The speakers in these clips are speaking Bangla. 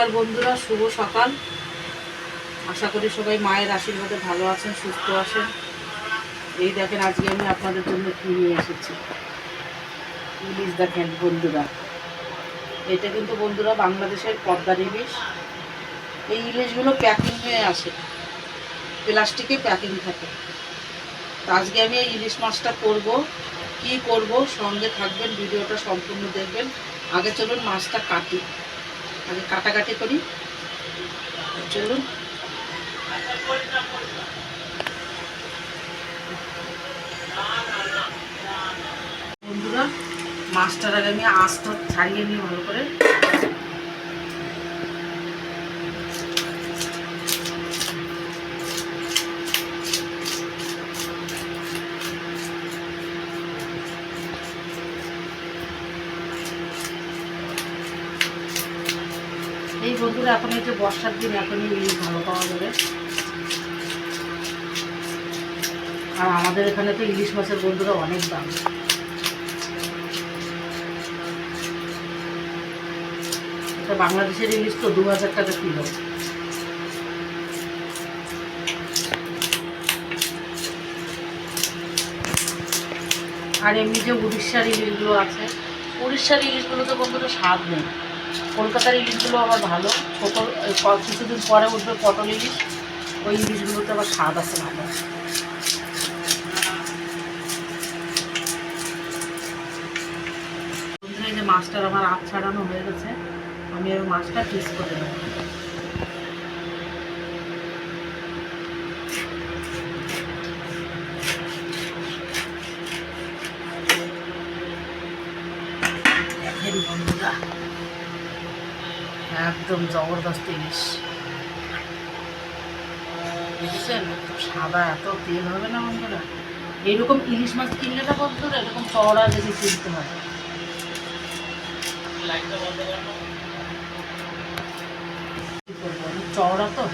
নমস্কার বন্ধুরা, শুভ সকাল। আশা করি সবাই মায়ের আশীর্বাদে ভালো আছেন, সুস্থ আছেন। এই দেখেন, আজকে আমি আপনাদের জন্য কি নিয়ে এসেছি। ইলিশ দেখেন বন্ধুরা। এটা কিন্তু বন্ধুরা বাংলাদেশের পদ্মার ইলিশ। এই ইলিশগুলো প্যাকিং হয়ে আসে প্লাস্টিকে প্যাকিং থাকে। তো আজকে আমি এই ইলিশ মাছটা করব। কি করব? সঙ্গে থাকবেন, ভিডিওটা সম্পূর্ণ দেখবেন। আগে চলুন মাছটা কাটি। আগে কাটাকাটি করি। চলুন। বন্ধুরা মাছটার আগে আমি আঁচটা ছাড়িয়ে নিই ভালো করে এই বন্ধুরা এখন যে বর্ষার দিন এখনই ইলিশ ভালো পাওয়া যাবে। আর আমাদের এখানে তো ইলিশ মাছের বন্ধুরা অনেক দাম। বাংলাদেশের ইলিশ তো দু হাজার টাকা কিলো। আর এমনি যে উড়িষ্যার ইলিশগুলো আছে, উড়িষ্যার ইলিশগুলো তো বন্ধুরা স্বাদ নেই। কলকাতার ইলিশগুলো আবার ভালো। কিছুদিন পরে উঠবে পটল ইলিশ। ওই ইলিশগুলোতে আবার স্বাদ আছে ভালো। এই যে মাছটার আমার আখ ছাড়ানো হয়ে গেছে, আমি ওই মাছটা পিস করে দেখেন বন্ধুরা একদম জবরদস্ত ইলিশ। দেখেছেন? সাদা, এত তেল হবে না বন্ধুরা? এরকম ইলিশ মাছ কিনলে না বন্ধুরা, এরকম চওড়া দেখে কিনতে হয়। চওড়া তো?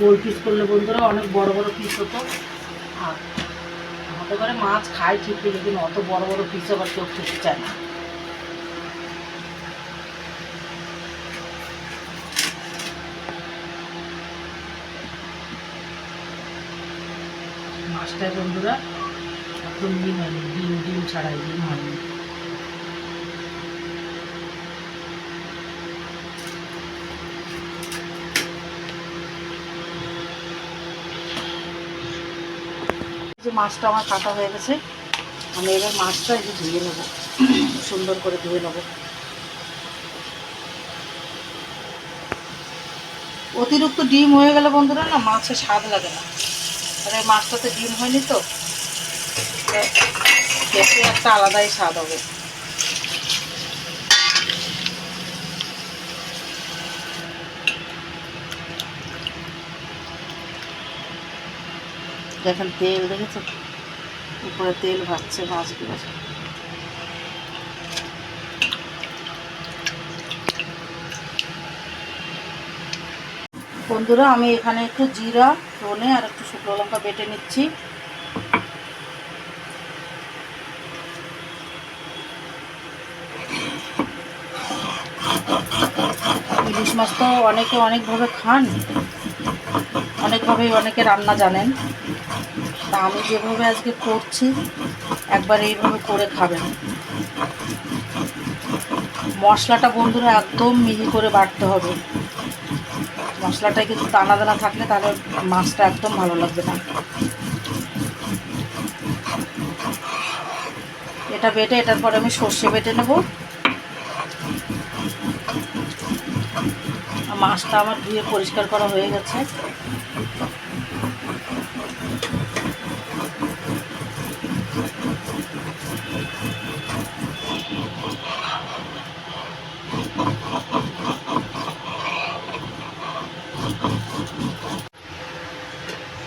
গোল পিস করলে বন্ধুরা অনেক বড় বড় পিস হতো। আর আমাদের ঘরে মাছ খায় ঠিকই, কিন্তু অত বড় বড় পিস আবার চোখ খেতে চায় না। মাছটায় বন্ধুরা এখন ডিম হয়নি ডিম ডিম ছাড়াই, ডিম হয়নি মাছটা আমার কাটা হয়ে গেছে। আমি এবার মাছটা একটু ধুয়ে নেব। সুন্দর করে ধুয়ে নেব। অতিরিক্ত ডিম হয়ে গেলে বন্ধুরা না মাছের স্বাদ লাগে না। আর মাছটাতে ডিম হয়নি তো। একটা আলাদাই স্বাদ হবে। দেখেন তেল দেখেছ উপরে তেল ভাজছে মাছগুলো। বন্ধুরা, আমি এখানে একটু জিরা, ধনে আর একটু শুকনো লঙ্কা বেটে নিচ্ছি। ইলিশ মাছ তো অনেকে অনেকভাবে খান, অনেকভাবেই অনেকে রান্না জানেন। তা আমি যেভাবে আজকে করছি, একবার এইভাবে করে খাবেন। মশলাটা বন্ধুরা একদম মিহি করে বাটতে হবে। মশলাটা কিন্তু দানা দানা থাকলে তাহলে মাছটা একদম ভালো লাগবে না। এটা বেটে, এটার পরে আমি সর্ষে বেটে নেব। মাছটা আমার ধুয়ে পরিষ্কার করা হয়ে গেছে।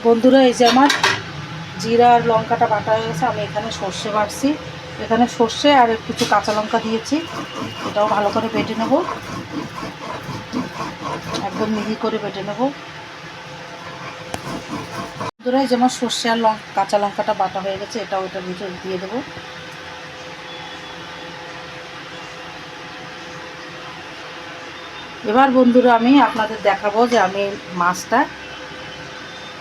বন্ধুরা, এই যে আমার জিরা আর লঙ্কাটা বাটা হয়ে গেছে, আমি এখানে সর্ষে বাটছি। এখানে সর্ষে আর কিছু কাঁচা লঙ্কা দিয়েছি এটাও ভালো করে বেটে নেব। একদম মিহি করে বেটে নেব। বন্ধুরা, এই যে আমার সর্ষে আর লঙ্কা কাঁচা লঙ্কাটা বাটা হয়ে গেছে এটাও এটার ভিতরে দিয়ে দেবো। এবার বন্ধুরা, আমি আপনাদের দেখাবো যে আমি মাছটা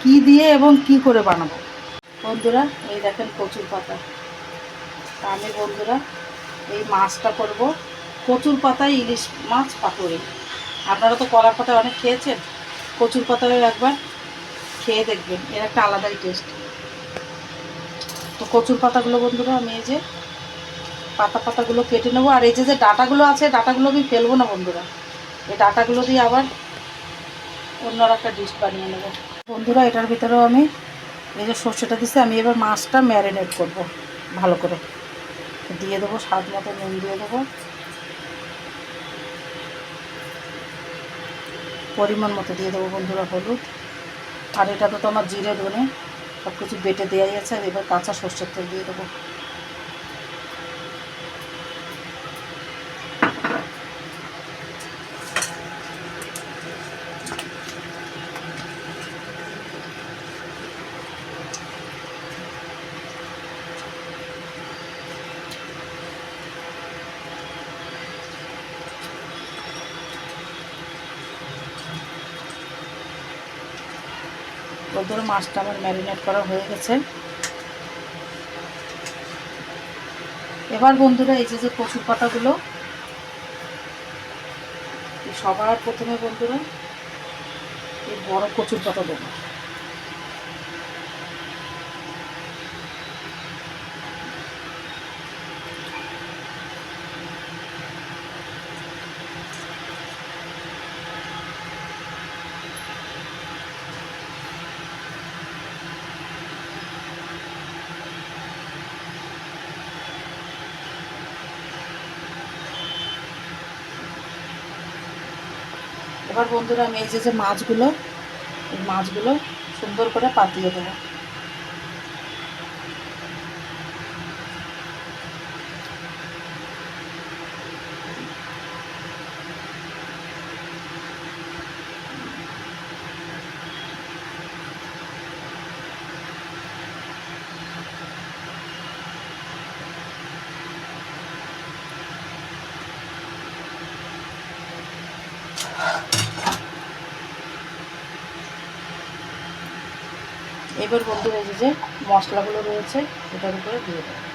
কি দিয়ে এবং কি করে বানাবো? বন্ধুরা, এই দেখেন কচুর পাতা। আমি বন্ধুরা, এই মাছটা করব। কচুর পাতায় ইলিশ মাছ, পাতুরি। আপনারা তো কলার পাতায় অনেক খেয়েছেন? কচুর পাতায় একবার খেয়ে দেখবেন, এর একটা আলাদাই টেস্ট তো কচুর পাতাগুলো বন্ধুরা, আমি এই যে পাতা পাতাগুলো কেটে নেব। আর এই যে যে ডাটাগুলো আছে, ডাটাগুলো আমি ফেলব না বন্ধুরা। এই ডাটাগুলো দিয়ে আবার অন্য একটা ডিশ বানিয়ে নেব। বন্ধুরা, এটার ভিতরেও আমি এই যে সর্ষেটা দিছি, আমি এবার মাছটা ম্যারিনেট করব ভালো করে। দিয়ে দেবো, স্বাদ মতো নুন দিয়ে দেবো। পরিমাণ মতো দিয়ে দেবো বন্ধুরা হলুদ। আর এটা তো আমার জিরে ধনে সব কিছু বেটে দেওয়াই আছে, আর এবার কাঁচা সর্ষের তেল দিয়ে দেবো। বন্ধুরা মাছটা আমার ম্যারিনেট করা হয়ে গেছে। এবার বন্ধুরা, এই যে যে কচুর পাতাগুলো, সবার প্রথমে বন্ধুরা, এই বড় কচুর পাতা দেবো। এবার বন্ধুরা আমি এই যে মাছগুলো মাছগুলো সুন্দর করে পাতিয়ে দেবো। এবার বন্ধুরা যে যে মশলাগুলো রয়েছে এটার উপরে দিয়ে দেবো।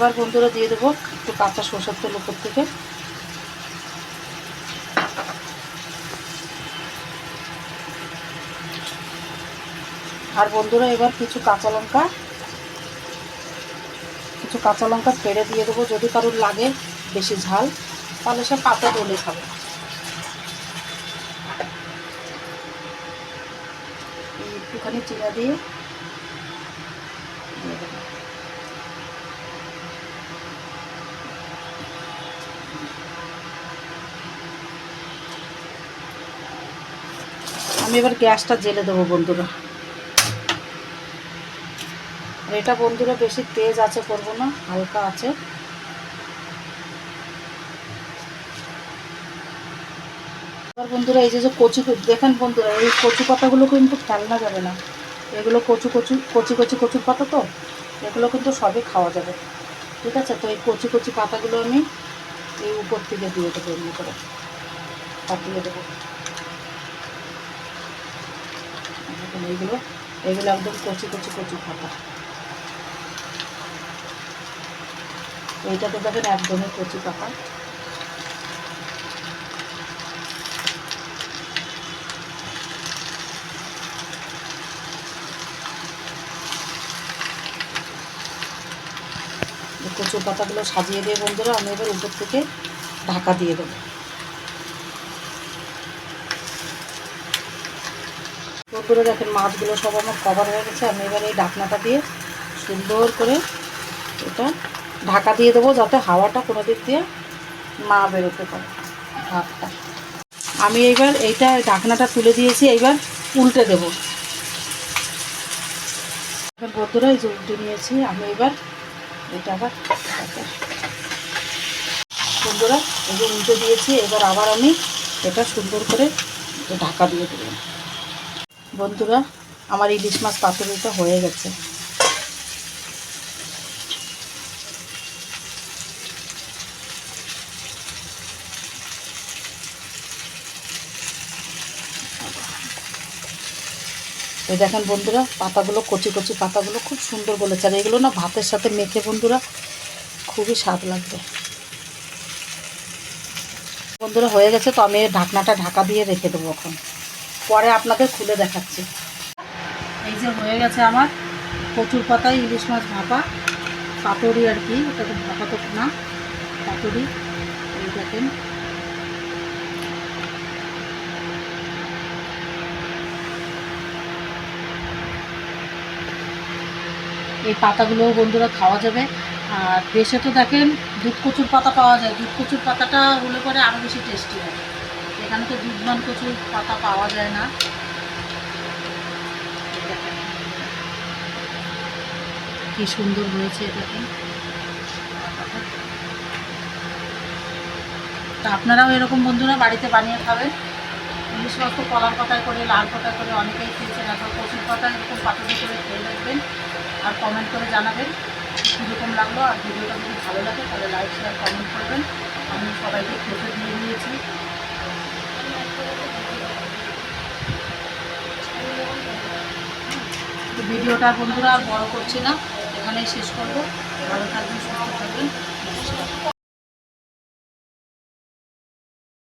এবার বন্ধুরা দিয়ে দেবো একটু কাঁচা সরষের তেল উপর থেকে। আর বন্ধুরা এবার কিছু কাঁচা লঙ্কা, কিছু কাঁচা লঙ্কা পেড়ে দিয়ে দেবো। যদি কারোর লাগে বেশি ঝাল, তাহলে সে পাতে ডলে খাবে। একটুখানি চিরা দিয়ে দিয়ে দেবো। আমি এবার গ্যাসটা জেলে দেবো বন্ধুরা। আর এটা বন্ধুরা বেশি তেজ আছে করব না, হালকা আছে। এবার বন্ধুরা এই যে যে কচি, দেখেন বন্ধুরা, এই কচু পাতাগুলো কিন্তু ফেলনা যাবে না। এগুলো কচু কচু, কচি কচি কচুর পাতা তো, এগুলো কিন্তু সবই খাওয়া যাবে। ঠিক আছে? তো এই কচি কচি পাতাগুলো আমি এই উপর থেকে দিয়ে দেবো, এমনি করে। পাতিয়ে দেবো। দেখুন এইগুলো এগুলো একদম কচি কচি কচি পাতা। এইটা তো দেখেন একদমই কচি পাতা। কচুর পাতাগুলো সাজিয়ে দিয়ে বন্ধুরা, আমি এবার উপর থেকে ঢাকা দিয়ে দেবো। বন্ধুরা দেখেন মাছগুলো সব আমার কভার হয়ে গেছে। আমি এবার এই ঢাকনাটা দিয়ে সুন্দর করে এটা ঢাকা দিয়ে দেবো যাতে হাওয়াটা কোনো দিক দিয়ে না বেরোতে পারে ভাতটা। আমি এইবার এইটা ঢাকনাটা তুলে দিয়েছি, এইবার উল্টে দেবো। বন্ধুরা এই যে উল্টে নিয়েছি, আমি এবার এটা আবার বন্ধুরা এই যে উল্টে দিয়েছি, এবার আবার আমি এটা সুন্দর করে ঢাকা দিয়ে দেবো। বন্ধুরা, আমার ইলিশ মাছ পাতুরিটা হয়ে গেছে। এই দেখেন বন্ধুরা, পাতাগুলো, কচি কচি পাতাগুলো খুব সুন্দর বলেছে। আর এগুলো না ভাতের সাথে মেখে বন্ধুরা, খুবই স্বাদ লাগবে। বন্ধুরা, হয়ে গেছে তো আমি ঢাকনাটা ঢাকা দিয়ে রেখে দেবো এখন। পরে আপনাদের খুলে দেখাচ্ছি। এই যে হয়ে গেছে আমার কচুর পাতায় ইলিশ মাছ ভাপা, পাতুরি আর কি তো ভাপা তো না পাতুরি, এই দেখেন। এই পাতাগুলো বন্ধুরা খাওয়া যাবে। আর দেশে তো দেখেন দুধ কচুর পাতা পাওয়া যায়। দুধ কচুর পাতাটা হলে পরে আরও বেশি টেস্টি হয়। এখানে তো দুধমান কচুর পাতা পাওয়া যায় না। কি সুন্দর হয়েছে এটাকে। তা আপনারাও এরকম বন্ধুরা বাড়িতে বানিয়ে খাবেন। ইলিশ মাছ তো কলার পাতায় করে, লাল পাতায় করে অনেকেই খেয়েছেন। এখন কচুর পাতায় এরকম পাতাতে করে খেয়ে দেখবেন। আর কমেন্ট করে জানাবেন কীরকম লাগল। আর ভিডিওটা যদি ভালো লাগে তাহলে লাইক শেয়ার কমেন্ট করবেন। আমি সবাইকে খেতে দিয়ে দিয়েছি। ভিডিওটা বন্ধুরা আর বড় করছি না। এখানেই শেষ করব। ভালো থাকবেন সুস্থ থাকবেন।